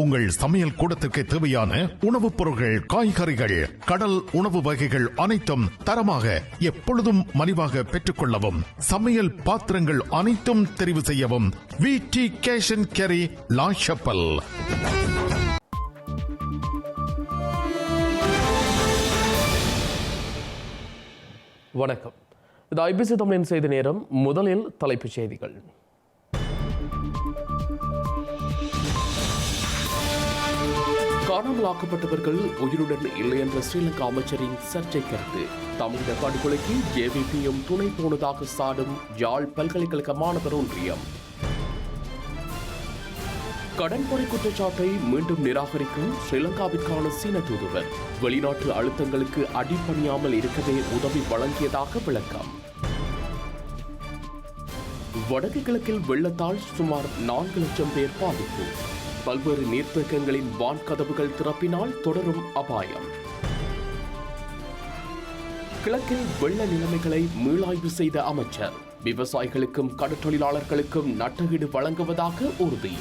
உங்கள் சமையல் கூடத்திற்கு தேவையான உணவுப் பொருட்கள் காய்கறிகள் கடல் உணவு வகைகள் அனைத்தும் தரமாக எப்பொழுதும் மலிவாக பெற்றுக்கொள்ளவும் சமையல் பாத்திரங்கள் அனைத்தும் தெரிவு செய்யவும். V D cash and carry La Chapelle வணக்கம். இது ஐபிசி தமிழின் செய்தி நேரம். முதலில் தலைப்புச் செய்திகள். காணாமலாக்கப்பட்டவர்கள் உயிருடன் இல்லை என்ற ஸ்ரீலங்கா அமைச்சரின் சர்ச்சை கருத்து. தமிழக படுகொலைக்கு ஜேவிபிஎம் துணை போனதாக சாடும் யாழ் பல்கலைக்கழக மாணவர் ஒன்றியம். கடன்பொறை குற்றச்சாட்டை மீண்டும் நிராகரிக்கும் ஸ்ரீலங்காவிற்கான சீன தூதுவர். வெளிநாட்டு அழுத்தங்களுக்கு அடிபணியாமல் இருக்கவே உதவி வழங்கியதாக விளக்கம். வடக்கு கிழக்கில் வெள்ளத்தால் சுமார் நான்கு லட்சம் பேர் பாதிப்பு. பல்வேறு நீர்த்தேக்கங்களின் வான்கதவுகள் திறப்பினால் தொடரும் அபாயம். கிழக்கில் வெள்ள நிலைமைகளை மீளாய்வு செய்த அமைச்சர் விவசாயிகளுக்கும் கடற்றொழிலாளர்களுக்கும் நட்டகீடு வழங்குவதாக உறுதி.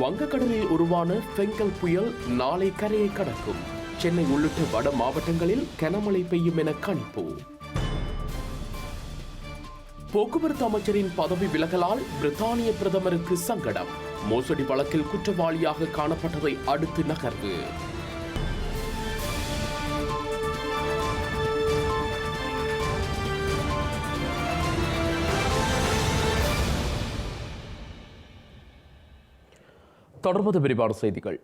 வங்கக்கடலில் உருவான பெங்கல் புயல் நாளை கரையை கடக்கும். சென்னை உள்ளிட்ட வட மாவட்டங்களில் கனமழை பெய்யும் என கணிப்பு. போக்குவரத்து அமைச்சரின் பதவி விலகலால் பிரித்தானிய பிரதமருக்கு சங்கடம். மோசடி வழக்கில் குற்றவாளியாக காணப்பட்டதை அடுத்து நகர்வு. தொடர்பது விரிவான செய்திகள்.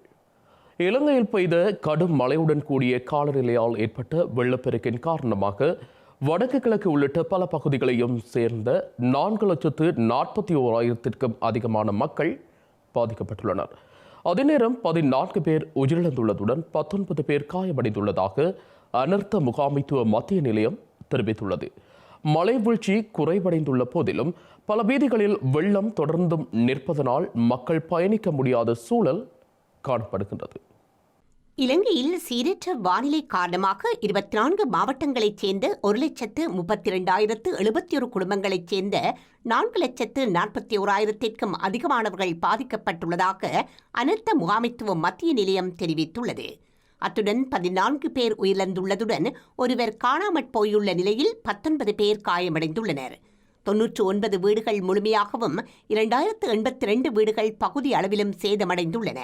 இலங்கையில் பெய்த கடும் மழையுடன் கூடிய காலநிலையால் ஏற்பட்ட வெள்ளப்பெருக்கின் காரணமாக வடக்கு கிழக்கு உள்ளிட்ட பல பகுதிகளையும் சேர்ந்த நான்கு லட்சத்து நாற்பத்தி ஓராயிரத்திற்கும் அதிகமான மக்கள் பாதிக்கப்பட்டுள்ளனர். அதே நேரம் பதினான்கு பேர் உயிரிழந்துள்ளதுடன் பத்தொன்பது பேர் காயமடைந்துள்ளதாக அனர்த்த முகாமைத்துவ மத்திய நிலையம் தெரிவித்துள்ளது. மழை வீழ்ச்சி குறைவடைந்துள்ள போதிலும் பல வீதிகளில் வெள்ளம் தொடர்ந்தும் நிற்பதனால் மக்கள் பயணிக்க முடியாத சூழல் காணப்படுகின்றது. இலங்கையில் சீரற்ற வானிலை காரணமாக இருபத்தி நான்கு மாவட்டங்களைச் சேர்ந்த ஒரு லட்சத்து முப்பத்தி இரண்டாயிரத்து எழுபத்தி ஒரு குடும்பங்களைச் சேர்ந்த நான்கு லட்சத்து நாற்பத்தி ஓராயிரத்திற்கும் அதிகமானவர்கள் பாதிக்கப்பட்டுள்ளதாக அனர்த்த முகாமைத்துவ மத்திய நிலையம் தெரிவித்துள்ளது. அத்துடன் பதினான்கு பேர் உயிரிழந்துள்ளதுடன் ஒருவர் காணாமற் போயுள்ள நிலையில் பத்தொன்பது பேர் காயமடைந்துள்ளனர். தொன்னூற்று ஒன்பது வீடுகள் முழுமையாகவும் இரண்டாயிரத்து எண்பத்தி ரெண்டு வீடுகள் பகுதி அளவிலும் சேதமடைந்துள்ளன.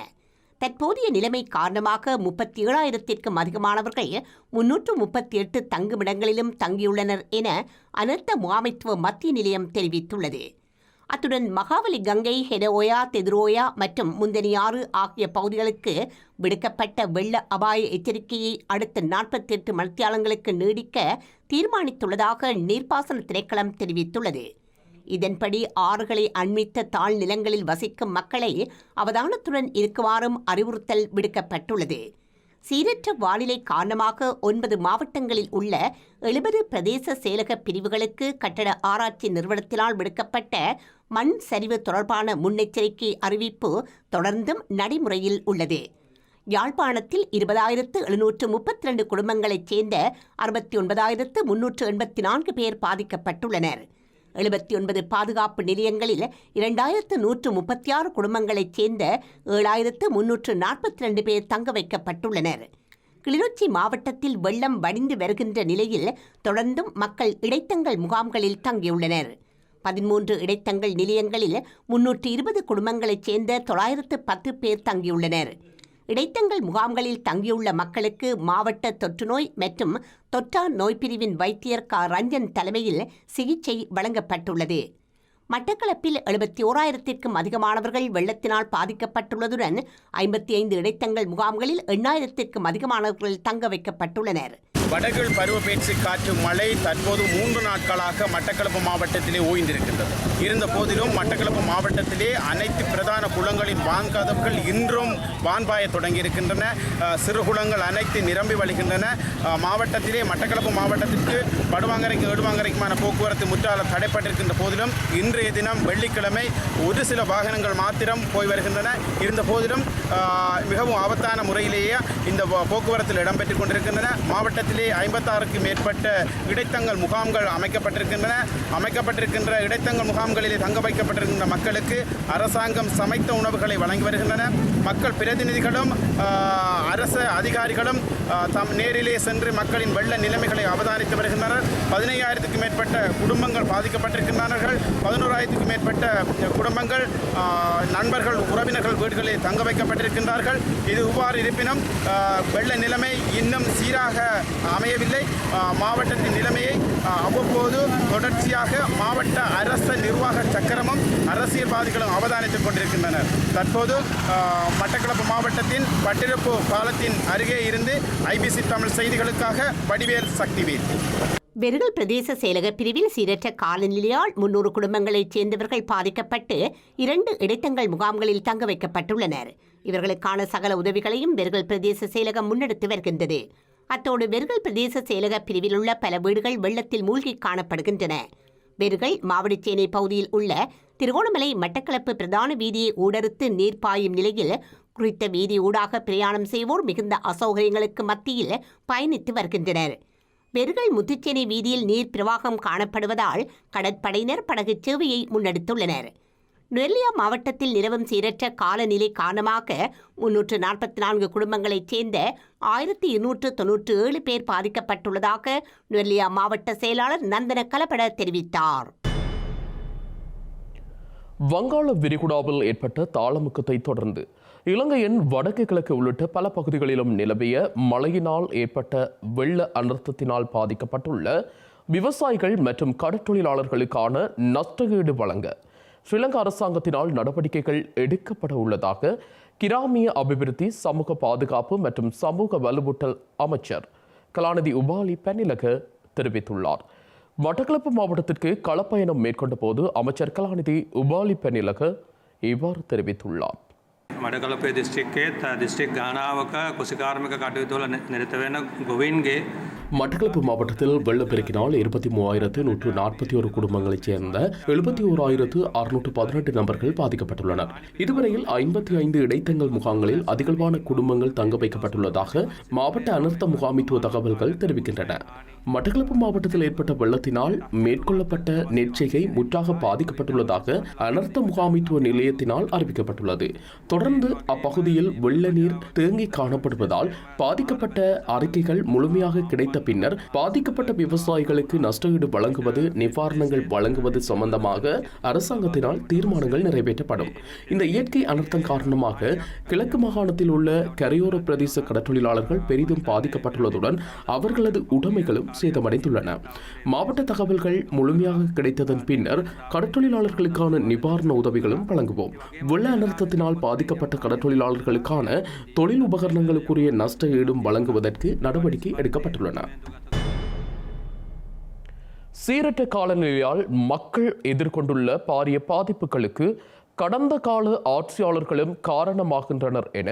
தற்போதைய நிலைமை காரணமாக முப்பத்தி ஏழாயிரத்திற்கும் அதிகமானவர்கள் முன்னூற்று முப்பத்தி எட்டு தங்குமிடங்களிலும் தங்கியுள்ளனர் என அனர்த்த முகாமைத்துவ மத்திய நிலையம் தெரிவித்துள்ளது. அத்துடன் மகாவலி கங்கை ஹெடோயா தெதுரோயா மற்றும் முந்தனியாறு ஆகிய பகுதிகளுக்கு விடுக்கப்பட்ட வெள்ள அபாய எச்சரிக்கையை அடுத்த நாற்பத்தி எட்டு மணித்தியாலங்களுக்கு நீடிக்க தீர்மானித்துள்ளதாக நீர்ப்பாசன திணைக்களம் தெரிவித்துள்ளது. இதன்படி ஆறுகளை அண்மித்த தாழ் நிலங்களில் வசிக்கும் மக்களை அவதானத்துடன் இருக்குமாறும் அறிவுறுத்தல் விடுக்கப்பட்டுள்ளது. சீரற்ற வானிலை காரணமாக ஒன்பது மாவட்டங்களில் உள்ள எழுபது பிரதேச செயலக பிரிவுகளுக்கு கட்டட ஆராய்ச்சி நிறுவனத்தினால் விடுக்கப்பட்ட மண் சரிவு தொடர்பான முன்னெச்சரிக்கை அறிவிப்பு தொடர்ந்தும் நடைமுறையில் உள்ளது. யாழ்ப்பாணத்தில் இருபதாயிரத்து எழுநூற்று முப்பத்தி ரெண்டு குடும்பங்களைச் சேர்ந்த அறுபத்தி ஒன்பதாயிரத்து முன்னூற்று எண்பத்தி நான்கு பேர் பாதிக்கப்பட்டுள்ளனர். எழுபத்தி ஒன்பது பாதுகாப்பு நிலையங்களில் இரண்டாயிரத்து நூற்று முப்பத்தி ஆறு குடும்பங்களைச் சேர்ந்த ஏழாயிரத்து முன்னூற்று நாற்பத்தி ரெண்டு பேர் தங்க வைக்கப்பட்டுள்ளனர். கிளிநொச்சி மாவட்டத்தில் வெள்ளம் வடிந்து வருகின்ற நிலையில் தொடர்ந்தும் மக்கள் இடைத்தங்கள் முகாம்களில் தங்கியுள்ளனர். பதிமூன்று இடைத்தங்கள் நிலையங்களில் முன்னூற்று இருபது குடும்பங்களைச் சேர்ந்த தொள்ளாயிரத்து பத்து பேர் தங்கியுள்ளனர். இடைத்தங்கள் முகாம்களில் தங்கியுள்ள மக்களுக்கு மாவட்ட தொற்றுநோய் மற்றும் தொற்றா நோய் பிரிவின் வைத்தியர் க. ரஞ்சன் தலைமையில் சிகிச்சை வழங்கப்பட்டுள்ளது. மட்டக்களப்பில் எழுபத்தி ஓராயிரத்திற்கும் அதிகமானவர்கள் வெள்ளத்தினால் பாதிக்கப்பட்டுள்ளதுடன் ஐம்பத்தி ஐந்து இடைத்தங்கள் முகாம்களில் எண்ணாயிரத்திற்கும் அதிகமானவர்கள் தங்க வைக்கப்பட்டுள்ளனர். வடகிழ் பருவப்பேச்சு காற்று மழை தற்போது மூன்று நாட்களாக மட்டக்களப்பு மாவட்டத்திலே ஓய்ந்திருக்கின்றது. இருந்த போதிலும் மட்டக்களப்பு மாவட்டத்திலே அனைத்து பிரதான குளங்களின் வான்கதவுகள் இன்றும் வான்பாய தொடங்கியிருக்கின்றன. சிறு குளங்கள் அனைத்து நிரம்பி வழிகின்றன. மாவட்டத்திலே மட்டக்களப்பு மாவட்டத்திற்கு படுவாங்கரைக்கு ஏடுவாங்கரைக்குமான போக்குவரத்து முற்றாலம் தடைப்பட்டிருக்கின்ற போதிலும் இன்றைய தினம் வெள்ளிக்கிழமை ஒரு சில வாகனங்கள் மாத்திரம் போய் வருகின்றன. இருந்த போதிலும் மிகவும் ஆபத்தான முறையிலேயே இந்த போக்குவரத்தில் இடம்பெற்றுக் கொண்டிருக்கின்றன. மாவட்டத்தில் மாவட்டத்திலே ஐம்பத்தாறுக்கு மேற்பட்ட இடைத்தங்கல் முகாம்கள் அமைக்கப்பட்டிருக்கின்றன. அமைக்கப்பட்டிருக்கின்ற இடைத்தங்கள் முகாம்களிலே தங்க வைக்கப்பட்டிருக்கின்ற மக்களுக்கு அரசாங்கம் சமைத்த உணவுகளை வழங்கி வருகின்றன. மக்கள் பிரதிநிதிகளும் அரச அதிகாரிகளும் தம் நேரிலே சென்று மக்களின் வெள்ள நிலைமைகளை அவதானித்து வருகின்றனர். பதினையாயிரத்துக்கும் மேற்பட்ட குடும்பங்கள் பாதிக்கப்பட்டிருக்கின்றார்கள் பதினோராயிரத்துக்கு மேற்பட்ட குடும்பங்கள் நண்பர்கள் உறவினர்கள் வீடுகளில் தங்க வைக்கப்பட்டிருக்கின்றார்கள். இது இவ்வாறு இருப்பினும் வெள்ள நிலைமை இன்னும் சீராக அமையவில்லை. மாவட்டத்தின் நிலைமையை அவ்வப்போது தொடர்ச்சியாக மாவட்ட அரச நிர்வாக சக்கரமும் அரசியல்வாதிகளும் அவதானித்துக் கொண்டிருக்கின்றனர். தற்போது மட்டக்களப்பு மாவட்டத்தின் பட்டிருப்பு பாலத்தின் அருகே இருந்து ஐபிசி தமிழ் செய்திகளுக்காக வடிவேல் சக்திவேல். வெறுகல் பிரதேச செயலக பிரிவில் சீரற்ற காலநிலையால் முன்னூறு குடும்பங்களைச் சேர்ந்தவர்கள் பாதிக்கப்பட்டு இரண்டு இடைத்தங்கள் முகாம்களில் தங்க வைக்கப்பட்டுள்ளனர். இவர்களுக்கான சகல உதவிகளையும் வெறுகல் பிரதேச செயலகம் முன்னெடுத்து வருகின்றது. அத்தோடு வெறுகல் பிரதேச செயலக பிரிவில் உள்ள பல வீடுகள் வெள்ளத்தில் மூழ்கி காணப்படுகின்றன. வெறுகல் மாவடிச்சேனை பகுதியில் உள்ள திருகோணமலை மட்டக்களப்பு பிரதான வீதியை ஊடறுத்து நீர் பாயும் நிலையில் குறித்த வீதி ஊடாக பிரயாணம் செய்வோர் மிகுந்த அசௌகரியங்களுக்கு மத்தியில் பயணித்து வருகின்றனர். வெறுகல் முத்துச்சேனை வீதியில் நீர் பிரவாகம் காணப்படுவதால் கடற்படையினர் படகு சேவையை முன்னெடுத்துள்ளனர். நெல்லியா மாவட்டத்தில் நிலவும் சீரற்ற காலநிலை காரணமாக முன்னூற்று நாற்பத்தி நான்கு குடும்பங்களைச் சேர்ந்த ஆயிரத்தி இருநூற்று தொன்னூற்று ஏழு பேர் பாதிக்கப்பட்டுள்ளதாக நெல்லியா மாவட்ட செயலாளர் நந்தன கலபட தெரிவித்தார். வங்காள விரிகுடாவில் ஏற்பட்ட தாளமுக்கத்தை தொடர்ந்து இலங்கையின் வடக்கு கிழக்கு உள்ளிட்ட பல பகுதிகளிலும் நிலவிய மழையினால் ஏற்பட்ட வெள்ள அனர்த்தத்தினால் பாதிக்கப்பட்டுள்ள விவசாயிகள் மற்றும் கடற்றொழிலாளர்களுக்கான நஷ்டஈடு வழங்க ஸ்ரீலங்கா அரசாங்கத்தினால் நடவடிக்கைகள் எடுக்கப்பட உள்ளதாக கிராமிய அபிவிருத்தி சமூக பாதுகாப்பு மற்றும் சமூக வலுவூட்டல் அமைச்சர் கலாநிதி உபாலி பெனிலக தெரிவித்துள்ளார். மட்டக்களப்பு மாவட்டத்திற்கு களப்பயணம் மேற்கொண்ட போது அமைச்சர் கலாநிதி உபாலி பெனிலக இவ்வாறு தெரிவித்துள்ளார். මඩකලපේ දිස්ත්‍රික්කේත් දිස්ත්‍රික් ගානාවක කුසිකාර්මික කටයුතුවල නිරත වෙන ගොවින්ගේ மட்டக்களப்பு மாவட்டத்தில் வெள்ளப்பெருக்கினால் இருபத்தி மூவாயிரத்து நூற்று நாற்பத்தி ஒரு குடும்பங்களைச் சேர்ந்த எழுபத்தி ஓராயிரத்து அறுநூற்று பதினெட்டு நபர்கள் பாதிக்கப்பட்டுள்ளனர். இதுவரையில் ஐம்பத்தி ஐந்து இடைத்தங்கள் முகாம்களில் அதிகளவான குடும்பங்கள் தங்க வைக்கப்பட்டுள்ளதாக மாவட்ட அனர்த்த முகாமித்துவ தகவல்கள் தெரிவிக்கின்றன. மட்டக்களப்பு மாவட்டத்தில் ஏற்பட்ட வெள்ளத்தினால் மேற்கொள்ளப்பட்ட நெற்செய்கை முற்றாக பாதிக்கப்பட்டுள்ளதாக அனர்த்த முகாமித்துவ நிலையத்தினால் அறிவிக்கப்பட்டுள்ளது. தொடர்ந்து அப்பகுதியில் வெள்ள நீர் தேங்கி காணப்படுவதால் பாதிக்கப்பட்ட அறிக்கைகள் முழுமையாக கிடைத்த பின்னர் பாதிக்கப்பட்ட விவசாயிகளுக்கு நஷ்டஈடு வழங்குவது நிவாரணங்கள் வழங்குவது சம்பந்தமாக அரசாங்கத்தினால் தீர்மானங்கள் நிறைவேற்றப்படும். இந்த இயற்கை அனர்த்தம் காரணமாக கிழக்கு மாகாணத்தில் உள்ள கரையோர பிரதேச கடற்றொழிலாளர்கள் பெரிதும் பாதிக்கப்பட்டுள்ளதுடன் அவர்களது உடைமைகளும் சேதமடைந்துள்ளன. மாவட்ட தகவல்கள் முழுமையாக கிடைத்ததன் பின்னர் கடற்றொழிலாளர்களுக்கான நிவாரண உதவிகளும் வழங்குவோம். வெள்ள அனர்த்தத்தினால் பாதிக்கப்பட்ட கடற்றொழிலாளர்களுக்கான தொழில் உபகரணங்களுக்குரிய நஷ்ட ஈடும் வழங்குவதற்கு நடவடிக்கை எடுக்கப்பட்டுள்ளன. சீரற்ற காலநிலையால் மக்கள் எதிர்கொண்டுள்ள பாரிய பாதிப்புகளுக்கு கடந்த கால ஆட்சியாளர்களும் காரணமாகின்றனர் என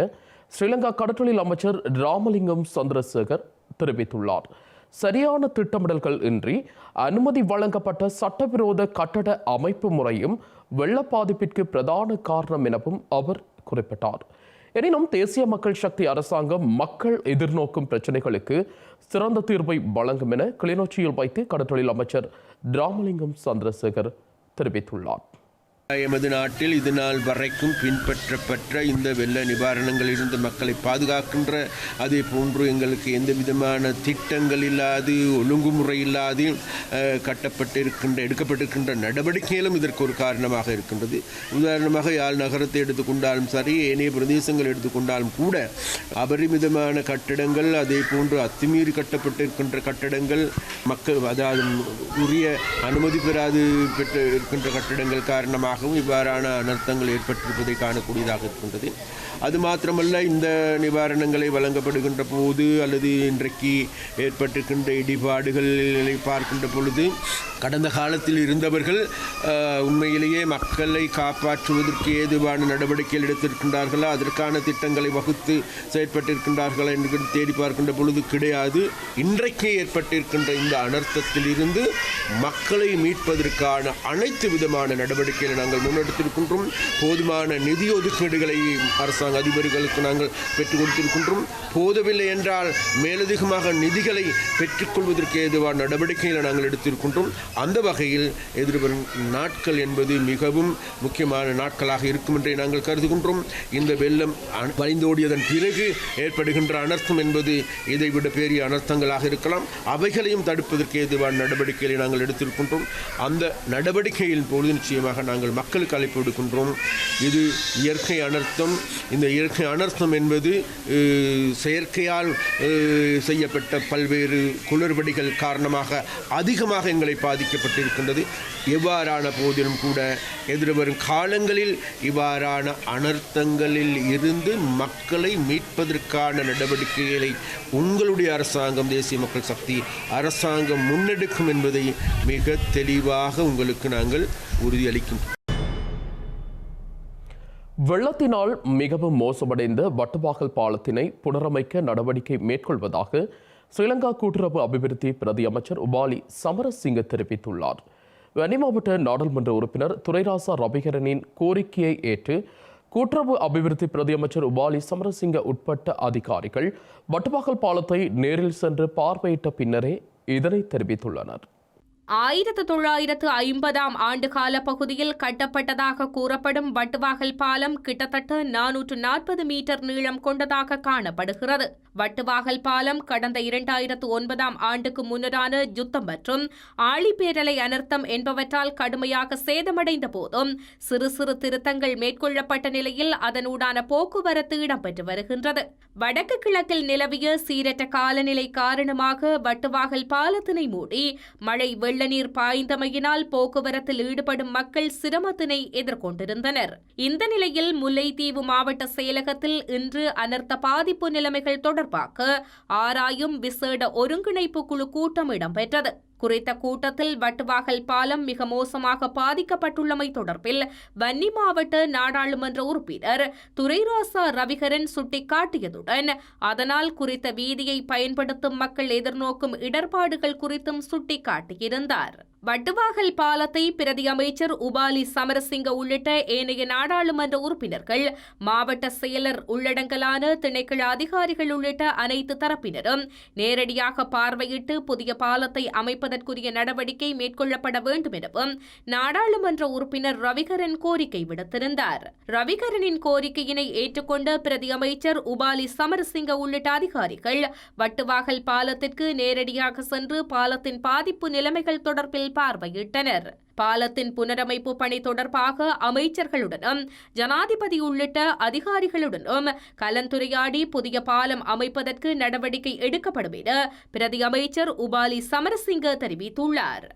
ஸ்ரீலங்கா கடற்றொழில் அமைச்சர் ராமலிங்கம் சந்திரசேகர் தெரிவித்துள்ளார். சரியான திட்டமிடல்கள் இன்றி அனுமதி வழங்கப்பட்ட சட்டவிரோத கட்டட அமைப்பு முறையும் வெள்ள பாதிப்பிற்கு பிரதான காரணம் எனவும் அவர் குறிப்பிட்டார். எனினும் தேசிய மக்கள் சக்தி அரசாங்கம் மக்கள் எதிர்நோக்கும் பிரச்சனைகளுக்கு சிறந்த தீர்வை வழங்கும் என கிளிநொச்சியில் வைத்து கடற்றொழில் அமைச்சர் ராமலிங்கம் சந்திரசேகர் தெரிவித்துள்ளார். எமது நாட்டில் இது நாள் வரைக்கும் பின்பற்றப்பட்ட இந்த வெள்ள நிவாரணங்களிலிருந்து மக்களை பாதுகாக்கின்ற அதே போன்று எங்களுக்கு எந்த விதமான திட்டங்கள் இல்லாது ஒழுங்குமுறை இல்லாது கட்டப்பட்டிருக்கின்ற எடுக்கப்பட்டிருக்கின்ற நடவடிக்கைகளும் இதற்கு ஒரு காரணமாக இருக்கின்றது. உதாரணமாக யாழ் நகரத்தை எடுத்துக்கொண்டாலும் சரி ஏனைய பிரதேசங்கள் எடுத்துக்கொண்டாலும் கூட அபரிமிதமான கட்டடங்கள் அதே போன்று அத்துமீறி கட்டப்பட்டிருக்கின்ற கட்டடங்கள் மக்கள் அதாவது உரிய அனுமதி பெறாது பெற்று இருக்கின்ற கட்டடங்கள் காரணமாகவும் இவ்வாறான அனர்த்தங்கள் ஏற்பட்டிருப்பதை காணக்கூடியதாக இருக்கின்றது. அது மாத்திரமல்ல இந்த நிவாரணங்களை வழங்கப்படுகின்ற போது அல்லது இன்றைக்கு ஏற்பட்டிருக்கின்ற இடிபாடுகளை பார்க்கின்ற பொழுது கடந்த காலத்தில் இருந்தவர்கள் உண்மையிலேயே மக்களை காப்பாற்றுவதற்கு ஏதுவான நடவடிக்கைகள் எடுத்திருக்கின்றார்களா அதற்கான திட்டங்களை வகுத்து செயற்பட்டிருக்கின்றார்களா என்று தேடி பார்க்கின்ற பொழுது கிடையாது. இன்றைக்கு ஏற்பட்டிருக்கின்ற இந்த அனர்த்தத்தில் இருந்து மக்களை மீட்பதற்கான அனைத்து விதமான நடவடிக்கைகளை நாங்கள் முன்னெடுத்திருக்கின்றோம். போதுமான நிதி ஒதுக்கீடுகளை அரசாங்க அதிபர்களுக்கு நாங்கள் பெற்றுக் கொடுத்திருக்கின்றோம். போதவில்லை என்றால் மேலதிகமாக நிதிகளை பெற்றுக்கொள்வதற்கு ஏதுவான நடவடிக்கைகளை நாங்கள் எடுத்திருக்கின்றோம். அந்த வகையில் எதிர்வரும் நாட்கள் என்பது மிகவும் முக்கியமான நாட்களாக இருக்கும் என்றே நாங்கள் கருதுகின்றோம். இந்த வெள்ளம் வழிந்தோடியதன் பிறகு ஏற்படுகின்ற அனர்த்தம் என்பது இதைவிட பெரிய அனர்த்தங்களாக இருக்கலாம். அவைகளையும் தடுப்பதற்கு ஏதுவான நடவடிக்கைகளை நாங்கள் எடுத்திருக்கின்றோம். அந்த நடவடிக்கையின் பொழுது நிச்சயமாக நாங்கள் மக்களுக்கு அழைப்பு விடுக்கின்றோம். இது இயற்கை அனர்த்தம். இந்த இயற்கை அனர்த்தம் என்பது செயற்கையால் செய்யப்பட்ட பல்வேறு குளறுபடிகள் காரணமாக அதிகமாக எங்களை பாதிக்கப்பட்டிருக்கின்றது. எவ்வாறான போதிலும் கூட எதிர்வரும் காலங்களில் இவ்வாறான அனர்த்தங்களில் இருந்து மக்களை மீட்பதற்கான நடவடிக்கைகளை உங்களுடைய அரசாங்கம் தேசிய மக்கள் சக்தி அரசாங்கம் முன்னெடுக்கும் என்பதை மிக தெளிவாக உங்களுக்கு நாங்கள் உறுதியளிக்கும் வெள்ளத்தினால் மிகவும் மோசமடைந்த வட்டுவாகல் பாலத்தினை புனரமைக்க நடவடிக்கை மேற்கொள்வதாக ஸ்ரீலங்கா கூட்டுறவு அபிவிருத்தி பிரதி அமைச்சர் உபாலி சமரசிங்க தெரிவித்துள்ளார். வன்னி மாவட்ட நாடாளுமன்ற உறுப்பினர் துரைராசா ரவிகரனின் கோரிக்கையை ஏற்று கூட்டுறவு அபிவிருத்தி பிரதியமைச்சர் உபாலி சமரசிங்க உட்பட்ட அதிகாரிகள் வட்டுவாகல் பாலத்தை நேரில் சென்று பார்வையிட்ட பின்னரே இதனை தெரிவித்துள்ளனர். ஆயிரத்து தொள்ளாயிரத்து ஐம்பதாம் ஆண்டு கால பகுதியில் கட்டப்பட்டதாக கூறப்படும் வட்டுவாகல் பாலம் கிட்டத்தட்ட நானூற்று நாற்பது மீட்டர் நீளம் கொண்டதாக காணப்படுகிறது. வட்டுவாகல் பாலம் கடந்த இரண்டாயிரத்து ஒன்பதாம் ஆண்டுக்கு முன்னரான யுத்தம் மற்றும் ஆழிப்பேரலை அனர்த்தம் என்பவற்றால் கடுமையாக சேதமடைந்த போதும் சிறு சிறு திருத்தங்கள் மேற்கொள்ளப்பட்ட நிலையில் அதனூடான போக்குவரத்து இடம்பெற்று வருகின்றது. வடக்கு கிழக்கில் நிலவிய சீரற்ற காலநிலை காரணமாக வட்டுவாகல் பாலத்தினை மூடி மழை வெள்ள வெள்ளநீர் பாய்ந்தமையினால் போக்குவரத்தில் ஈடுபடும் மக்கள் சிரமத்தினை எதிர்கொண்டிருந்தனர். இந்த நிலையில் முல்லைத்தீவு மாவட்ட செயலகத்தில் இன்று அனர்த்த பாதிப்பு நிலைமைகள் தொடர்பாக ஆராயும் விசேட ஒருங்கிணைப்பு குழு கூட்டம் இடம்பெற்றது. குறித்த கூட்டத்தில் வட்டுவாகல் பாலம் மிக மோசமாக பாதிக்கப்பட்டுள்ளமை தொடர்பில் வன்னி மாவட்ட நாடாளுமன்ற உறுப்பினர் துரைராசா ரவிகரன் சுட்டிக்காட்டியதுடன் அதனால் குறித்த வீதியை பயன்படுத்தும் மக்கள் எதிர்நோக்கும் இடர்பாடுகள் குறித்தும் சுட்டிக்காட்டியிருந்தார். வட்டுவாகல் பாலத்தை பிரதி அமைச்சர் உபாலி சமரசிங்க உள்ளிட்ட ஏனைய நாடாளுமன்ற உறுப்பினர்கள் மாவட்ட செயலர் உள்ளடங்கலான திணைக்கள அதிகாரிகள் உள்ளிட்ட அனைத்து தரப்பினரும் நேரடியாக பார்வையிட்டு புதிய பாலத்தை அமைப்பதற்குரிய நடவடிக்கை மேற்கொள்ளப்பட வேண்டும் எனவும் நாடாளுமன்ற உறுப்பினர் ரவிகரன் கோரிக்கை விடுத்திருந்தார். ரவிகரனின் கோரிக்கையினை ஏற்றுக்கொண்ட பிரதி அமைச்சர் உபாலி சமரசிங்க உள்ளிட்ட அதிகாரிகள் வட்டுவாகல் பாலத்திற்கு நேரடியாக சென்று பாலத்தின் பாதிப்பு நிலைமைகள் தொடர்பில் நேரில் பார்வையிட்டனர். பாலத்தின் புனரமைப்பு பணி தொடர்பாக அமைச்சர்களுடனும் ஜனாதிபதி உள்ளிட்ட அதிகாரிகளுடனும் கலந்துரையாடி புதிய பாலம் அமைப்பதற்கு நடவடிக்கை எடுக்கப்படும் என பிரதி அமைச்சர் உபாலி சமரசிங்க தெரிவித்துள்ளார்.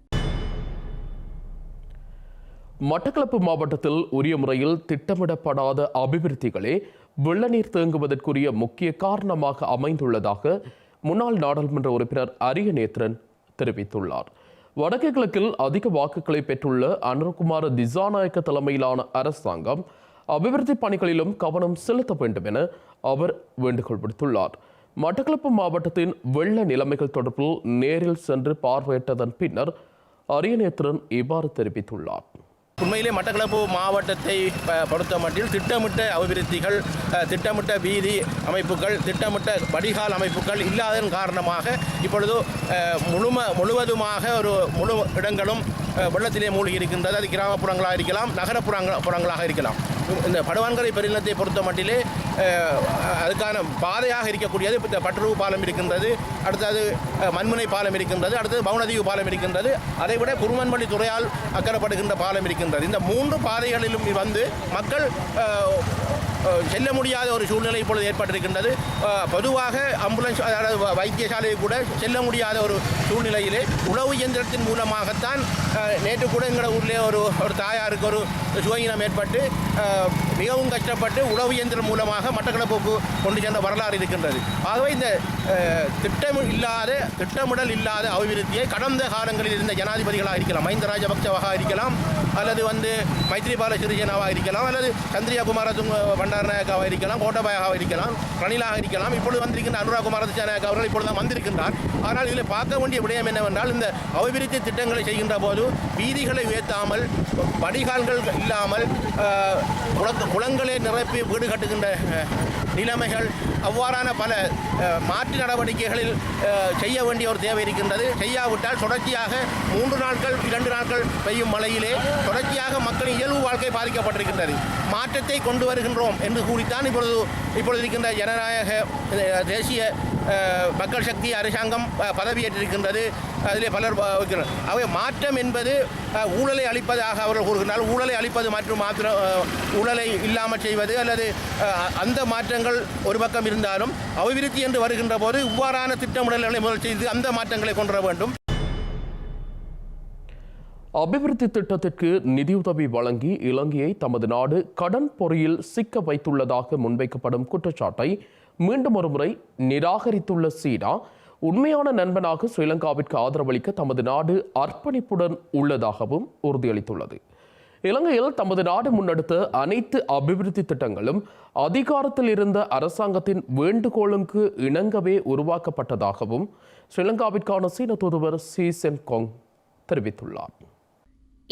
மட்டக்களப்பு மாவட்டத்தில் உரிய முறையில் திட்டமிடப்படாத அபிவிருத்திகளே வெள்ள நீர் தேங்குவதற்குரிய முக்கிய காரணமாக அமைந்துள்ளதாக முன்னாள் நாடாளுமன்ற உறுப்பினர் அரியநேத்திரன் தெரிவித்துள்ளார். வடக்கு கிழக்கில் அதிக வாக்குகளை பெற்றுள்ள அனுர்குமார திசாநாயக்க தலைமையிலான அரசாங்கம் அபிவிருத்தி பணிகளிலும் கவனம் செலுத்த வேண்டும் என அவர் வேண்டுகோள் விடுத்துள்ளார். மட்டக்களப்பு மாவட்டத்தின் வெள்ள நிலைமைகள் தொடர்பில் நேரில் சென்று பார்வையிட்டதன் பின்னர் அரியநேத்திரன் இவ்வாறு தெரிவித்துள்ளார். உண்மையிலே மட்டக்களப்பு மாவட்டத்தை பொறுத்த மட்டில் திட்டமிட்ட அபிவிருத்திகள் திட்டமிட்ட வீதி அமைப்புகள் திட்டமிட்ட வடிகால் அமைப்புகள் இல்லாததன் காரணமாக இப்பொழுது முழும முழுவதுமாக ஒரு முழு இடங்களும் வெள்ளத்திலே மூழ்கி இருக்கின்றது. அது கிராமப்புறங்களாக இருக்கலாம் நகரப்புறங்க புறங்களாக இருக்கலாம். இந்த படுவான்கரை பெருநிலத்தை பொறுத்த மட்டிலே அதுக்கான பாதையாக இருக்கக்கூடியது இந்த பட்டுருவு பாலம் இருக்கின்றது. அடுத்தது மண்முனை பாலம் இருக்கின்றது. அடுத்தது பவுனதீவு பாலம் இருக்கின்றது. அதைவிட குருமன்மணி துறையால் அக்கறப்படுகின்ற பாலம் இருக்கின்றது. இந்த மூன்று பாதைகளிலும் வந்து மக்கள் செல்ல முடியாத ஒரு சூழ்நிலை இப்பொழுது ஏற்பட்டிருக்கின்றது. பொதுவாக ஆம்புலன்ஸ் அதாவது வ- கூட செல்ல முடியாத ஒரு சூழ்நிலையிலே உழவு இயந்திரத்தின் மூலமாகத்தான் நேற்று கூட எங்களோட ஊரிலே ஒரு ஒரு தாயாருக்கு ஒரு சுகயினம் ஏற்பட்டு மிகவும் கஷ்டப்பட்டு உழவு இயந்திரம் மூலமாக மட்டக்களப்புக்கு கொண்டு சென்ற வரலாறு இருக்கின்றது. ஆகவே இந்த திட்டம் இல்லாத திட்டமிடல் இல்லாத அபிவிருத்தியை கடந்த காலங்களில் இருந்த ஜனாதிபதிகளாக இருக்கலாம் மஹிந்த ராஜபக்சவாக இருக்கலாம் அல்லது வந்து மைத்ரிபால சிறிசேனாவாக இருக்கலாம் அல்லது சந்திரியா குமார துங்க இருக்கலாம் கோட்டபாயாக இருக்கலாம் ரணிலாக இருக்கலாம் இப்பொழுது வந்திருக்கின்ற அனுராக் குமார திசாநாயக் அவர்கள் இப்பொழுது தான் வந்திருக்கின்றார். ஆனால் இதில் பார்க்க வேண்டிய விடயம் என்னவென்றால் இந்த அபிவிருத்தி திட்டங்களை செய்கின்ற போது வீதிகளை உயர்த்தாமல் வடிகால்கள் இல்லாமல் குளங்களை நிரப்பி வீடு கட்டுகின்ற நிலைமைகள் அவ்வாறான பல மாற்று நடவடிக்கைகளில் செய்ய வேண்டிய ஒரு தேவை இருக்கின்றது. செய்யாவிட்டால் தொடர்ச்சியாக மூன்று நாட்கள் இரண்டு நாட்கள் பெய்யும் மழையிலே தொடர்ச்சியாக மக்களின் இயல்பு வாழ்க்கை பாதிக்கப்பட்டிருக்கின்றது. மாற்றத்தை கொண்டு வருகின்றோம் என்று கூறித்தான் இப்பொழுது இப்பொழுது இருக்கின்ற ஜனநாயக தேசிய மக்கள் சக்தி அரசாங்கம் பதவியேற்றிருக்கின்றது. அதிலே பலர் வைக்கிறார். ஆகவே மாற்றம் என்பது ஊழலை அளிப்பதாக அவர்கள் கூறுகிறார் ஊழலை அளிப்பது மற்றும் மாத்திரம் ஊழலை இல்லாமல் செய்வது அல்லது அந்த மாற்றங்கள் ஒரு பக்கம் இருந்தாலும் அபிவிருத்தி என்று வருகின்ற போது இவ்வாறான திட்டமிடல்களை முதல் செய்து அந்த மாற்றங்களை கொண்டு வர வேண்டும் அபிவிருத்தி திட்டத்திற்கு நிதியுதவி வழங்கி இலங்கையை தமது நாடு கடன் பொறியில் சிக்க வைத்துள்ளதாக முன்வைக்கப்படும் குற்றச்சாட்டை மீண்டும் ஒருமுறை நிராகரித்துள்ள சீனா உண்மையான நண்பனாக ஸ்ரீலங்காவிற்கு ஆதரவளிக்க தமது நாடு அர்ப்பணிப்புடன் உள்ளதாகவும் உறுதியளித்துள்ளது. இலங்கையில் தமது நாடு முன்னெடுத்த அனைத்து அபிவிருத்தி திட்டங்களும் அதிகாரத்தில் இருந்த அரசாங்கத்தின் வேண்டுகோளுக்கு இணங்கவே உருவாக்கப்பட்டதாகவும் ஸ்ரீலங்காவிற்கான சீன தூதுவர் சி சென் கொங் தெரிவித்துள்ளார்.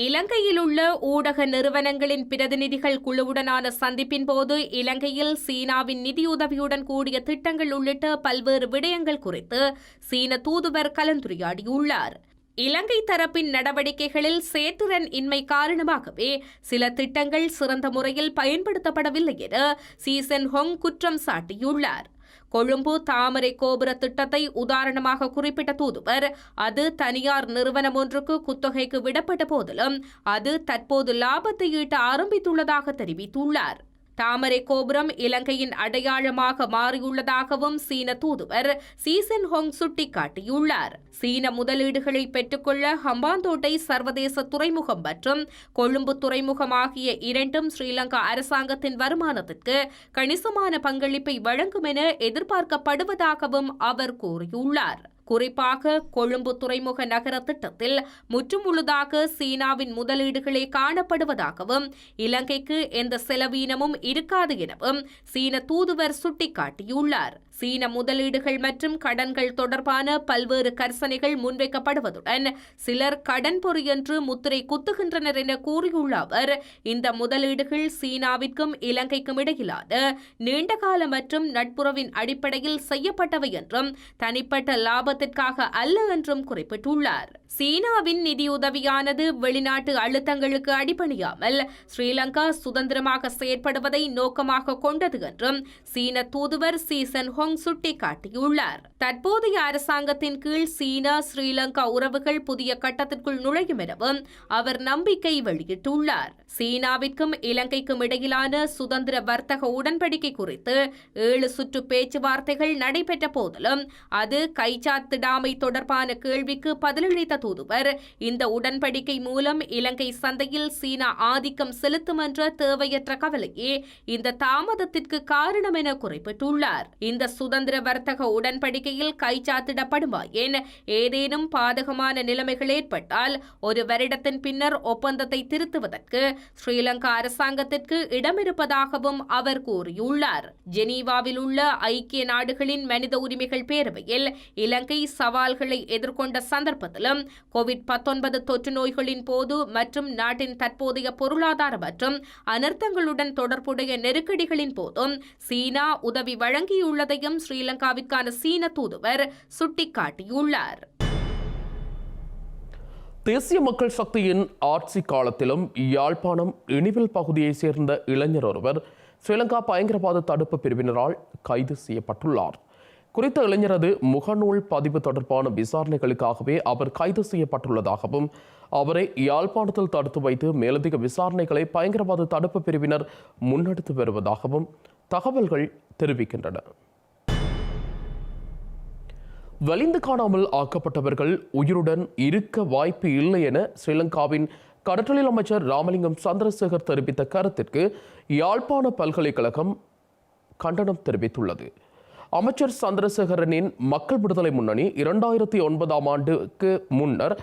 இலங்கையில் உள்ள ஊடக நிறுவனங்களின் பிரதிநிதிகள் குழுவுடனான சந்திப்பின் போது இலங்கையில் சீனாவின் நிதியுதவியுடன் கூடிய திட்டங்கள் உள்ளிட்ட பல்வேறு விடயங்கள் குறித்து சீன தூதுவர் கலந்துரையாடியுள்ளார். இலங்கை தரப்பின் நடவடிக்கைகளில் சேத்துரன் இன்மை காரணமாகவே சில திட்டங்கள் சிறந்த முறையில் பயன்படுத்தப்படவில்லை என சீசன் ஹொங் குற்றம் சாட்டியுள்ளார். கொழும்பு தாமரை கோபுர திட்டத்தை உதாரணமாக குறிப்பிட்ட தூதுவர் அது தனியார் நிறுவனம் ஒன்றுக்கு குத்தகைக்கு விடப்பட்ட போதிலும் அது தற்போது லாபத்தை ஈட்ட ஆரம்பித்துள்ளதாக தெரிவித்துள்ளார். தாமரை கோபுரம் இலங்கையின் அடையாளமாக மாறியுள்ளதாகவும் சீன தூதுவர் சீசன் ஹோங் சுட்டிக்காட்டியுள்ளார். சீன முதலீடுகளை பெற்றுக்கொள்ள ஹம்பாந்தோட்டை சர்வதேச துறைமுகம் மற்றும் கொழும்பு துறைமுகம் ஆகிய இரண்டும் ஸ்ரீலங்கா அரசாங்கத்தின் வருமானத்திற்கு கணிசமான பங்களிப்பை வழங்கும் என எதிர்பார்க்கப்படுவதாகவும் அவர் கூறியுள்ளார். குறிப்பாக கொழும்பு துறைமுக நகர திட்டத்தில் முற்றுமுழுதாக சீனாவின் முதலீடுகளே காணப்படுவதாகவும் இலங்கைக்கு எந்த செலவீனமும் இருக்காது எனவும் சீன தூதுவர் சுட்டிக்காட்டியுள்ளார். சீன முதலீடுகள் மற்றும் கடன்கள் தொடர்பான பல்வேறு கர்சனைகள் முன்வைக்கப்படுவதுடன் சிலர் கடன் பொறி என்று முத்திரை குத்துகின்றனர் என கூறியுள்ள அவர் இந்த முதலீடுகள் சீனாவிற்கும் இலங்கைக்கும் இடையிலான நீண்டகால மற்றும் நட்புறவின் அடிப்படையில் செய்யப்பட்டவை என்றும் தனிப்பட்ட லாபத்திற்காக அல்ல என்றும் குறிப்பிட்டுள்ளார். சீனாவின் நிதியுதவியானது வெளிநாட்டு அழுத்தங்களுக்கு அடிபணியாமல் ஸ்ரீலங்கா சுதந்திரமாக செயற்படுவதை நோக்கமாக கொண்டது என்றும் சீன தூதுவர் சீசன் ஹொங் சுட்டிக்காட்டியுள்ளார். தற்போதைய அரசாங்கத்தின் கீழ் சீனா ஸ்ரீலங்கா உறவுகள் புதிய கட்டத்திற்குள் நுழையும் எனவும் அவர் நம்பிக்கை வெளியிட்டுள்ளார். சீனாவிற்கும் இலங்கைக்கும் இடையிலான சுதந்திர வர்த்தக உடன்படிக்கை குறித்து ஏழு சுற்று பேச்சுவார்த்தைகள் நடைபெற்ற போதிலும் அது கைச்சாத்திடாமை தொடர்பான கேள்விக்கு பதிலளித்த தூதுவர் இந்த உடன்படிக்கை மூலம் இலங்கை சந்தையில் சீனா ஆதிக்கம் செலுத்தும் என்ற தேவையற்ற கவலையே இந்த தாமதத்திற்கு காரணம் என குறிப்பிட்டுள்ளார். இந்த சுதந்திர வர்த்தக உடன்படிக்கையில் கைச்சாத்திடப்படுமா என ஏதேனும் பாதகமான நிலைமைகள் ஏற்பட்டால் ஒரு வருடத்தின் பின்னர் ஒப்பந்தத்தை திருத்துவதற்கு ஸ்ரீலங்கா அரசாங்கத்திற்கு இடமிருப்பதாகவும் அவர் கூறியுள்ளார். ஜெனீவாவில் உள்ள ஐக்கிய நாடுகளின் மனித உரிமைகள் பேரவையில் இலங்கை சவால்களை எதிர்கொண்ட சந்தர்ப்பத்திலும் கோவிட் பத்தொன்பது தொற்று நோய்களின் போது மற்றும் நாட்டின் தற்போதைய பொருளாதார மற்றும் அனர்த்தங்களுடன் தொடர்புடைய நெருக்கடிகளின் போதும் சீனா உதவி வழங்கியுள்ளதையும் ஸ்ரீலங்காவிற்கான சீன தூதுவர் சுட்டிக்காட்டியுள்ளார். தேசிய மக்கள் சக்தியின் ஆட்சி காலத்திலும் யாழ்ப்பாணம் இனிவில் பகுதியைச் சேர்ந்த இளைஞர் ஒருவர் ஸ்ரீலங்கா பயங்கரவாத தடுப்பு பிரிவினரால் கைது செய்யப்பட்டுள்ளார். குறித்த இளைஞரது முகநூல் பதிவு தொடர்பான விசாரணைகளுக்காகவே அவர் கைது செய்யப்பட்டுள்ளதாகவும் அவரை யாழ்ப்பாணத்தில் தடுத்து வைத்து மேலதிக விசாரணைகளை பயங்கரவாத தடுப்பு பிரிவினர் முன்னெடுத்து வருவதாகவும் தகவல்கள் தெரிவிக்கின்றன. வலிந்து காணாமல் ஆக்கப்பட்டவர்கள் உயிருடன் இருக்க வாய்ப்பு இல்லை என ஸ்ரீலங்காவின் கடற்றொழில் அமைச்சர் ராமலிங்கம் சந்திரசேகர் தெரிவித்த கருத்திற்கு யாழ்ப்பாண பல்கலைக்கழகம் கண்டனம் தெரிவித்துள்ளது. அமைச்சர் சந்திரசேகரனின் மக்கள் விடுதலை முன்னணி இரண்டாயிரத்தி ஒன்பதாம் ஆண்டுக்கு முன்னர்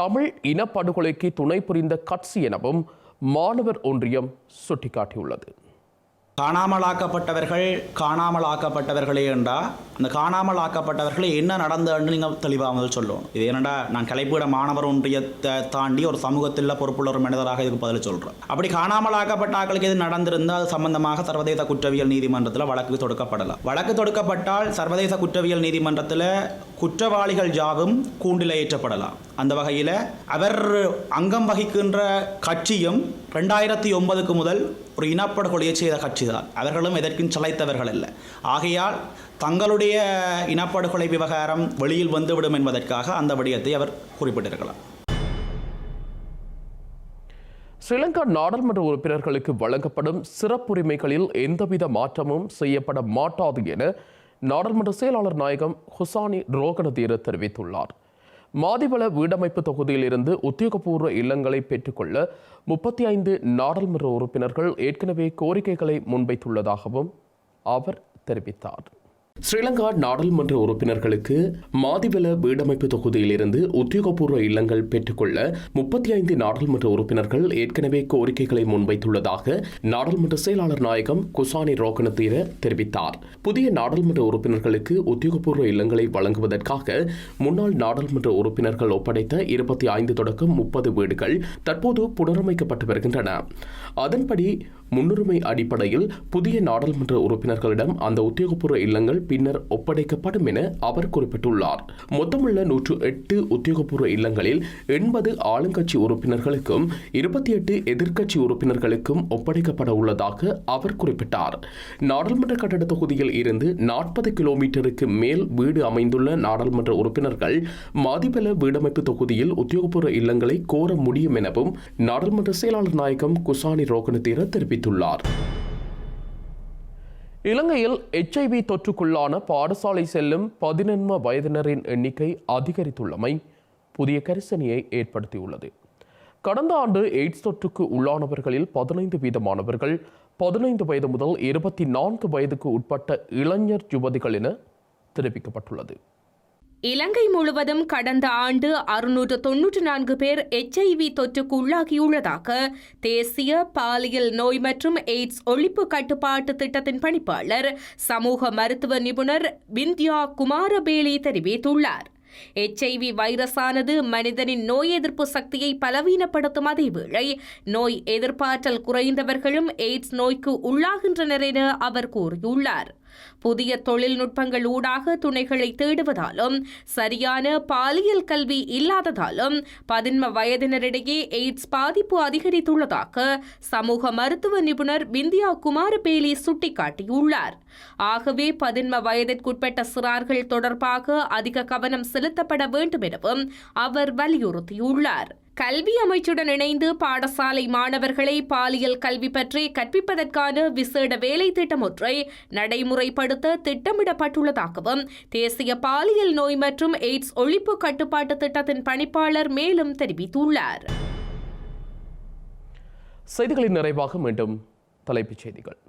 தமிழ் இனப்படுகொலைக்கு துணை புரிந்த கட்சி எனவும் மாணவர் ஒன்றியம் சுட்டிக்காட்டியுள்ளது. காணாமலாக்கப்பட்டவர்கள் காணாமலாக்கப்பட்டவர்களே என்றா அந்த காணாமல் ஆக்கப்பட்டவர்களே என்ன நடந்ததுன்னு நீங்கள் தெளிவாக முதல் சொல்லணும். இது என்னடா நான் கலைப்பீட மாணவர் ஒன்றியத்தை தாண்டி ஒரு சமூகத்தில் பொறுப்புள்ள ஒரு மனிதராக இதுக்கு பதில் சொல்கிறேன் அப்படி காணாமல் ஆக்கப்பட்ட ஆக்களுக்கு எது நடந்திருந்தால் அது சம்பந்தமாக சர்வதேச குற்றவியல் நீதிமன்றத்தில் வழக்கு தொடுக்கப்படலாம் வழக்கு தொடுக்கப்பட்டால் சர்வதேச குற்றவியல் நீதிமன்றத்தில் குற்றவாளிகள் ஜாவும் கூண்டில் ஏற்றப்படலாம். அந்த வகையில் அவர் அங்கம் வகிக்கின்ற கட்சியும் ரெண்டாயிரத்தி ஒன்பதுக்கு முதல் ஒரு இனப்படுகொலையை செய்த கட்சி தான் அவர்களும் எதற்கும் சளைத்தவர்கள் அல்ல. ஆகையால் தங்களுடைய இனப்படுகொலை விவகாரம் வெளியில் வந்துவிடும் என்பதற்காக அந்த விடயத்தை அவர் குறிப்பிட்டிருக்கலாம். ஸ்ரீலங்கா நாடாளுமன்ற உறுப்பினர்களுக்கு வழங்கப்படும் சிறப்புரிமைகளில் எந்தவித மாற்றமும் செய்யப்பட மாட்டாது என நாடாளுமன்ற செயலாளர் நாயகம் ஹுசானி ரோகணதீர தெரிவித்துள்ளார். மாதிவள வீடமைப்பு தொகுதியில் இருந்து உத்தியோகபூர்வ இல்லங்களை பெற்றுக்கொள்ள முப்பத்தி ஐந்து நாடாளுமன்ற உறுப்பினர்கள் ஏற்கனவே கோரிக்கைகளை முன்வைத்துள்ளதாகவும் அவர் தெரிவித்தார். ஸ்ரீலங்கா நாடாளுமன்ற உறுப்பினர்களுக்கு மாதிவல வீடமைப்பு தொகுதியிலிருந்து உத்தியோகபூர்வ இல்லங்கள் பெற்றுக்கொள்ள முப்பத்தி ஐந்து நாடாளுமன்ற உறுப்பினர்கள் ஏற்கனவே கோரிக்கைகளை முன்வைத்துள்ளதாக நாடாளுமன்ற செயலாளர் நாயகம் குசானி ரோகணத்தீர தெரிவித்தார். புதிய நாடாளுமன்ற உறுப்பினர்களுக்கு உத்தியோகபூர்வ இல்லங்களை வழங்குவதற்காக முன்னாள் நாடாளுமன்ற உறுப்பினர்கள் ஒப்படைத்த இருபத்தி ஐந்து தொடக்கம் முப்பது வீடுகள் தற்போது புனரமைக்கப்பட்டு வருகின்றன. அதன்படி முன்னுரிமை அடிப்படையில் புதிய நாடாளுமன்ற உறுப்பினர்களிடம் அந்த உத்தியோகபூர்வ இல்லங்கள் பின்னர் ஒப்படைக்கப்படும் என அவர் குறிப்பிட்டுள்ளார். மொத்தமுள்ள நூற்று எட்டு உத்தியோகபூர்வ இல்லங்களில் எண்பது ஆளுங்கட்சி உறுப்பினர்களுக்கும் இருபத்தி எட்டு எதிர்க்கட்சி உறுப்பினர்களுக்கும் ஒப்படைக்கப்பட உள்ளதாக அவர் குறிப்பிட்டார். நாடாளுமன்ற கட்டட தொகுதியில் இருந்து நாற்பது கிலோமீட்டருக்கு மேல் வீடு அமைந்துள்ள நாடாளுமன்ற உறுப்பினர்கள் மாதிபல வீடமைப்பு தொகுதியில் உத்தியோகபூர்வ இல்லங்களை கோர முடியும் எனவும் நாடாளுமன்ற செயலாளர் நாயகம் குசானி ரோகனத்தீர தெரிவித்துள்ளார். இலங்கையில் எச்ஐவி தொற்றுக்குள்ளான பாடசாலை செல்லும் பதினெண்ம வயதினரின் எண்ணிக்கை அதிகரித்துள்ளமை புதிய கரிசனையை ஏற்படுத்தியுள்ளது. கடந்த ஆண்டு எய்ட்ஸ் தொற்றுக்கு உள்ளானவர்களில் பதினைந்து வீதமானவர்கள் பதினைந்து வயது முதல் இருபத்தி நான்கு வயதுக்கு உட்பட்ட இளைஞர் யுவதிகள் என தெரிவிக்கப்பட்டுள்ளது. இலங்கை முழுவதும் கடந்த ஆண்டு அறுநூற்று தொன்னூற்று நான்கு பேர் எச்ஐவி தொற்றுக்கு உள்ளாகியுள்ளதாக தேசிய பாலியல் நோய் மற்றும் எய்ட்ஸ் ஒழிப்பு கட்டுப்பாட்டு திட்டத்தின் பணிப்பாளர் சமூக மருத்துவ நிபுணர் விந்தியா குமாரபேலி தெரிவித்துள்ளார். எச்ஐவி வைரஸானது மனிதனின் நோய் எதிர்ப்பு சக்தியை பலவீனப்படுத்தும் அதேவேளை நோய் எதிர்ப்பாற்றல் குறைந்தவர்களும் எய்ட்ஸ் நோய்க்கு உள்ளாகின்றனர் என அவர் கூறியுள்ளார். புதிய தொழில்நுட்பங்கள் ஊடாக துணைகளை தேடுவதாலும் சரியான பாலியல் கல்வி இல்லாததாலும் பதின்ம வயதினரிடையே எய்ட்ஸ் பாதிப்பு அதிகரித்துள்ளதாக சமூக மருத்துவ நிபுணர் விந்தியா குமாரபேலி சுட்டிக்காட்டியுள்ளார். ஆகவே பதின்ம வயதிற்குட்பட்ட சிறார்கள் தொடர்பாக அதிக கவனம் செலுத்தப்பட வேண்டும் எனவும் அவர் வலியுறுத்தியுள்ளார். கல்வி அமைச்சுடன் இணைந்து பாடசாலை மாணவர்களை பாலியல் கல்வி பற்றி கற்பிப்பதற்கான விசேட வேலை திட்டம் ஒன்றை நடைமுறைப்படுத்த திட்டமிடப்பட்டுள்ளதாகவும் தேசிய பாலியல் நோய் மற்றும் எய்ட்ஸ் ஒழிப்பு கட்டுப்பாட்டு திட்டத்தின் பணிப்பாளர் மேலும் தெரிவித்துள்ளார். செய்திகளின் நிறைவாக மீண்டும் தலைப்புச் செய்திகள்.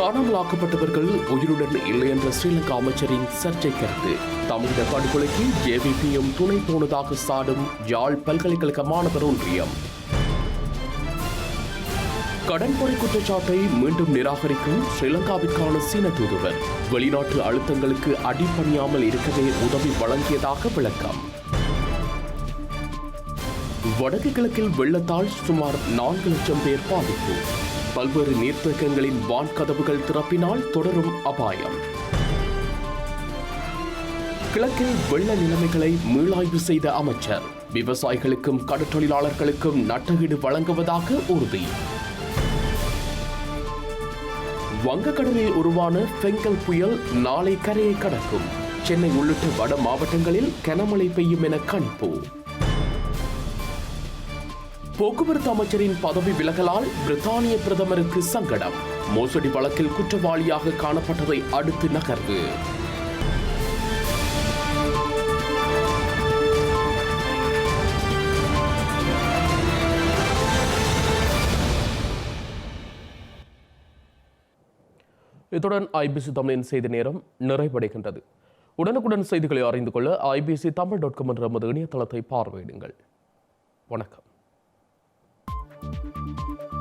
காணாமல் ஆக்கப்பட்டவர்கள் உயிருடன் இல்லை என்ற ஸ்ரீலங்கா அமைச்சரின் சர்ச்சை கருத்து. தமிழக படுகொலைக்கு ஜேவிபியும் துணை போனதாக சாடும் யாழ் பல்கலைக்கழக மாணவர் ஒன்றியம். கடன்பொறை குற்றச்சாட்டை மீண்டும் நிராகரிக்கும் ஸ்ரீலங்காவிற்கான சீன தூதுவர் வெளிநாட்டு அழுத்தங்களுக்கு அடிப்பணியாமல் இருக்கவே உதவி வழங்கியதாக விளக்கம். வடக்கு கிழக்கில் வெள்ளத்தால் சுமார் நான்கு லட்சம் பேர் பாதிப்பு. பல்வேறு நீர்த்தேக்கங்களின் வான்கதவுகள் திறப்பினால் தொடரும் அபாயம். கிழக்கில் வெள்ள நிலைமைகளை மீளாய்வு செய்த அமைச்சர் விவசாயிகளுக்கும் கடற்றொழிலாளர்களுக்கும் நட்டகீடு வழங்குவதாக உறுதி. வங்கக்கடலில் உருவான பெங்கல் புயல் நாளை கரையை கடக்கும். சென்னை உள்ளிட்ட வட மாவட்டங்களில் கனமழை பெய்யும் என கணிப்பு. போக்குவரத்து அமைச்சரின் பதவி விலகலால் பிரித்தானிய பிரதமருக்கு சங்கடம். மோசடி வழக்கில் குற்றவாளியாக காணப்பட்டதை அடுத்து நகர்வு. இத்துடன் ஐபிசி தமிழின் செய்தி நேரம் நிறைவடைகின்றது. உடனுக்குடன் செய்திகளை அறிந்து கொள்ள ஐபிசி தமிழ் டாட் காம் என்ற நமது இணையதளத்தை பார்வையிடுங்கள். வணக்கம். Thank you.